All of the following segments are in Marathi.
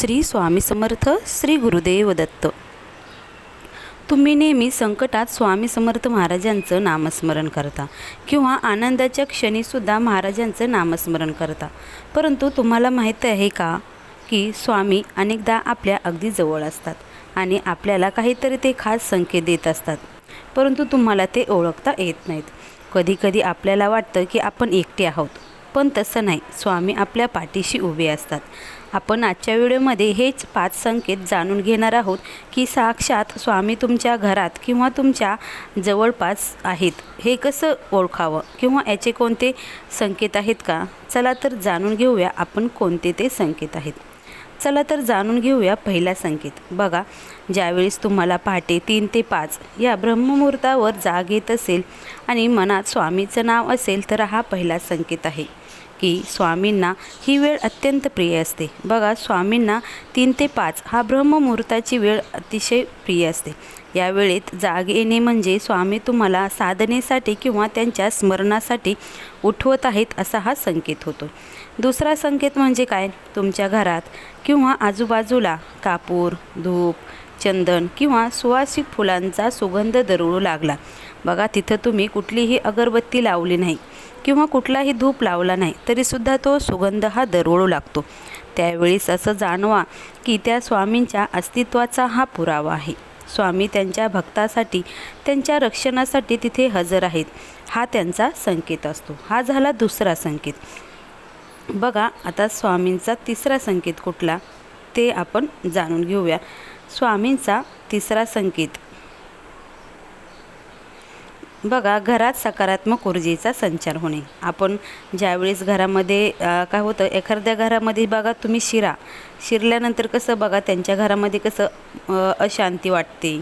श्री स्वामी समर्थ श्री गुरुदेव दत्त. तुम्ही नेहमी संकटात स्वामी समर्थ महाराजांचं नामस्मरण करता किंवा आनंदाच्या क्षणीसुद्धा महाराजांचं नामस्मरण करता. परंतु तुम्हाला माहीत आहे का की स्वामी अनेकदा आपल्या अगदी जवळ असतात आणि आपल्याला काहीतरी ते खास संकेत देत असतात. परंतु तुम्हाला ते ओळखता येत नाहीत. कधीकधी आपल्याला वाटतं की आपण एकटे आहोत. पण तसं नाही. स्वामी आपल्या पाठीशी उभे असतात. आपण आजच्या व्हिडिओमध्ये हेच पाच संकेत जाणून घेणार आहोत की साक्षात स्वामी तुमच्या घरात किंवा तुमच्या जवळपास आहेत. हे कसं ओळखावं किंवा याचे कोणते संकेत आहेत का? चला तर जाणून घेऊया आपण कोणते ते संकेत आहेत. चला तर जाणून घेऊया पहिला संकेत. बघा ज्यावेळेस तुम्हाला पहाटे तीन ते पाच या ब्रह्ममुहूर्तावर जाग येत असेल आणि मनात स्वामीचं नाव असेल तर हा पहिला संकेत आहे की स्वामींना ही वेळ अत्यंत प्रिय असते. बघा स्वामींना तीन ते पाच हा ब्रह्ममुहूर्ताची वेळ अतिशय प्रिय असते. या वेळेत जाग येणे म्हणजे स्वामी तुम्हाला साधनेसाठी किंवा त्यांच्या स्मरणासाठी उठवत आहेत असा हा संकेत होतो. दुसरा संकेत म्हणजे काय? तुमच्या घरात किंवा आजूबाजूला कापूर धूप चंदन किंवा सुवासिक फुलांचा सुगंध दरवळू लागला. बघा तिथं तुम्ही कुठलीही अगरबत्ती लावली नाही किंवा कुठलाही धूप लावला नाही तरीसुद्धा तो सुगंध हा दरवळू लागतो. त्यावेळेस असं जाणवा की त्या स्वामींच्या अस्तित्वाचा हा पुरावा आहे. स्वामी त्यांच्या भक्तासाठी त्यांच्या रक्षणासाठी तिथे हजर आहेत. हा त्यांचा संकेत असतो. हा झाला दुसरा संकेत. बघा आता स्वामींचा तिसरा संकेत कुठला? ते आपण जाणून घेऊया. स्वामींचा तिसरा संकेत. बघा घरात सकारात्मक ऊर्जेचा संचार होणे. आपण ज्यावेळेस घरामध्ये काय होतं एखाद्या घरामध्ये बघा तुम्ही शिरा. शिरल्यानंतर कसं बघा त्यांच्या घरामध्ये कसं अशांती वाटते.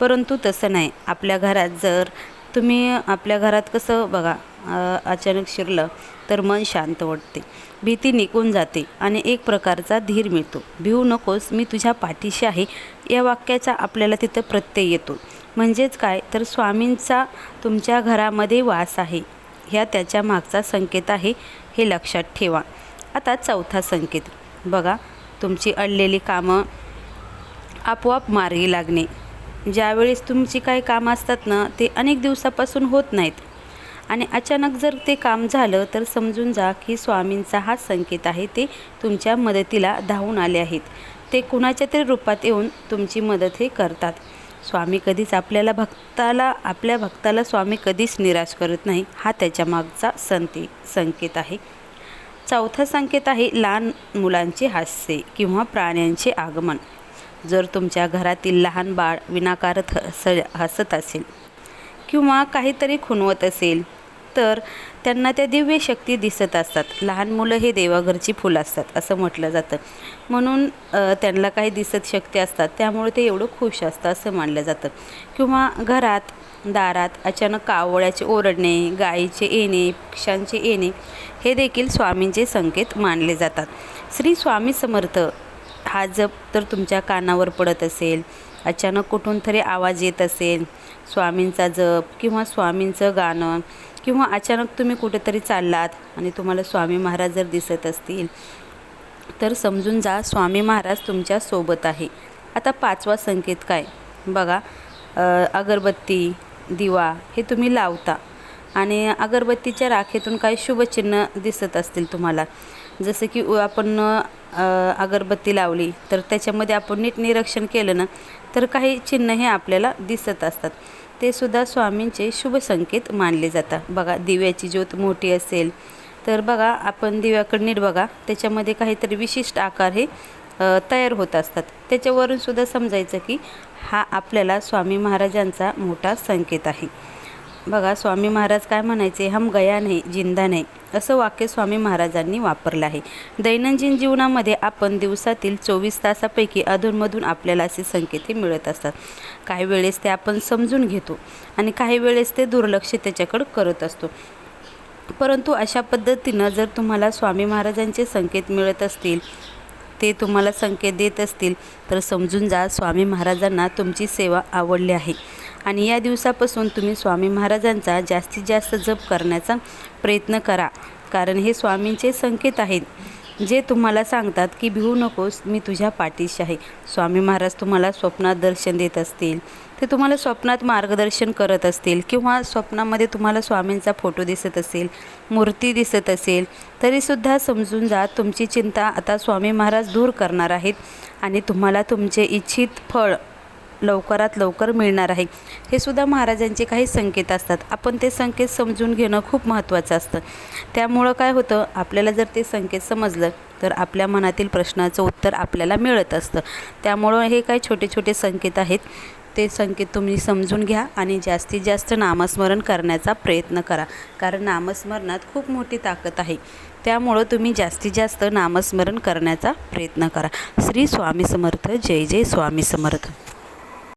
परंतु तसं नाही. आपल्या घरात जर तुम्ही आपल्या घरात कसं बघा अचानक शिरलं तर मन शांत वाटते. भीती निघून जाते आणि एक प्रकारचा धीर मिळतो. भिवू नकोस मी तुझ्या पाठीशी आहे. या वाक्याचा आपल्याला तिथं प्रत्यय येतो. म्हणजेच काय? तर स्वामींचा तुमच्या घरामध्ये वास आहे. ह्या त्याच्या मागचा संकेत आहे हे लक्षात ठेवा. आता चौथा संकेत. बघा तुमची अडलेली कामं आपोआप मार्गी लागणे. ज्यावेळेस तुमची काही कामं असतात ना ते अनेक दिवसापासून होत नाहीत. आणि अचानक जर ते काम झालं तर समजून जा की स्वामींचा हा संकेत आहे ते तुमच्या मदतीला धावून आले आहेत. ते कुणाच्या तरी रूपात येऊन तुमची मदत हे करतात. स्वामी कधीच आपल्याला भक्ताला आपल्या भक्ताला स्वामी कधीच निराश करत नाही हा त्याच्या मागचा संते संकेत आहे. चौथा संकेत आहे लहान मुलांचे हास्य किंवा प्राण्यांचे आगमन. जर तुमच्या घरातील लहान बाळ विनाकारत हस हसत असेल किंवा काहीतरी खुणवत असेल तर त्यांना त्या दिव्य शक्ती दिसत असतात. लहान मुलं हे देवाघरची फुलं असतात असं म्हटलं जातं. म्हणून त्यांना काही दिसत शक्ती असतात त्यामुळे ते एवढं खुश असतं असं मानलं जातं. किंवा घरात दारात अचानक कावळ्याचे ओरडणे गायीचे येणे पक्ष्यांचे येणे हे देखील स्वामींचे संकेत मानले जातात. श्री स्वामी समर्थ हा जप तर तुमच्या कानावर पडत असेल अचानक कुठून तरी आवाज येत असेल स्वामींचा जप किंवा स्वामींचं गाणं किंवा अचानक तुम्ही कुठेतरी चाललात आणि तुम्हाला स्वामी महाराज जर दिसत असतील तर समजून जा स्वामी महाराज तुमच्यासोबत आहे. आता पाचवा संकेत काय? बघा अगरबत्ती दिवा हे तुम्ही लावता आणि अगरबत्तीच्या राखेतून काही शुभचिन्ह दिसत असतील तुम्हाला. जसं की आपण अगरबत्ती लावली तर त्याच्यामध्ये आपण नीट निरीक्षण केलं ना तर काही चिन्ह हे आपल्याला दिसत असतात. ते सुद्धा स्वामींचे शुभ संकेत मानले जातात. बघा दिव्याची ज्योत मोठी असेल तर बघा आपण दिव्याकडे नीट बघा त्याच्यामध्ये काहीतरी विशिष्ट आकार हे तयार होत असतात. त्याच्यावरून सुद्धा समजायचं की हा आपल्याला स्वामी महाराजांचा मोठा संकेत आहे. बघा स्वामी महाराज काय म्हणायचे? हम गया नाही जिंदा नाही. असं वाक्य स्वामी महाराजांनी वापरलं आहे. दैनंदिन जीवनामध्ये आपण दिवसातील चोवीस तासापैकी अधूनमधून आपल्याला असे संकेत मिळत असतात. काही वेळेस ते आपण समजून घेतो आणि काही वेळेस ते दुर्लक्ष त्याच्याकडं करत असतो. परंतु अशा पद्धतीनं जर तुम्हाला स्वामी महाराजांचे संकेत मिळत असतील ते तुम्हाला संकेत देत असतील तर समजून जा स्वामी महाराजांना तुमची सेवा आवडली आहे. आणि या दिवसापासून तुम्ही स्वामी महाराजांचा जास्तीत जास्त जप करण्याचा प्रयत्न करा. कारण हे स्वामींचे संकेत आहेत जे तुम्हाला सांगतात की भिवू नकोस मी तुझ्या पाठीशी आहे. स्वामी महाराज तुम्हाला स्वप्नात दर्शन देत असतील ते तुम्हाला स्वप्नात मार्गदर्शन करत असतील किंवा स्वप्नामध्ये तुम्हाला स्वामींचा फोटो दिसत असेल मूर्ती दिसत असेल तरीसुद्धा समजून जा तुमची चिंता आता स्वामी महाराज दूर करणार आहेत आणि तुम्हाला तुमचे इच्छित फळ लवकरात लवकर मिळणार आहे. हे सुद्धा महाराजांचे काही संकेत असतात. आपण ते संकेत समजून घेणं खूप महत्त्वाचं असतं. त्यामुळं काय होतं आपल्याला जर ते संकेत समजलं तर आपल्या मनातील प्रश्नाचं उत्तर आपल्याला मिळत असतं. त्यामुळं हे काही छोटे छोटे संकेत आहेत. ते संकेत तुम्ही समजून घ्या आणि जास्तीत जास्त नामस्मरण करण्याचा प्रयत्न करा. कारण नामस्मरणात खूप मोठी ताकद आहे. त्यामुळं तुम्ही जास्तीत जास्त नामस्मरण करण्याचा प्रयत्न करा. श्री स्वामी समर्थ. जय जय स्वामी समर्थ.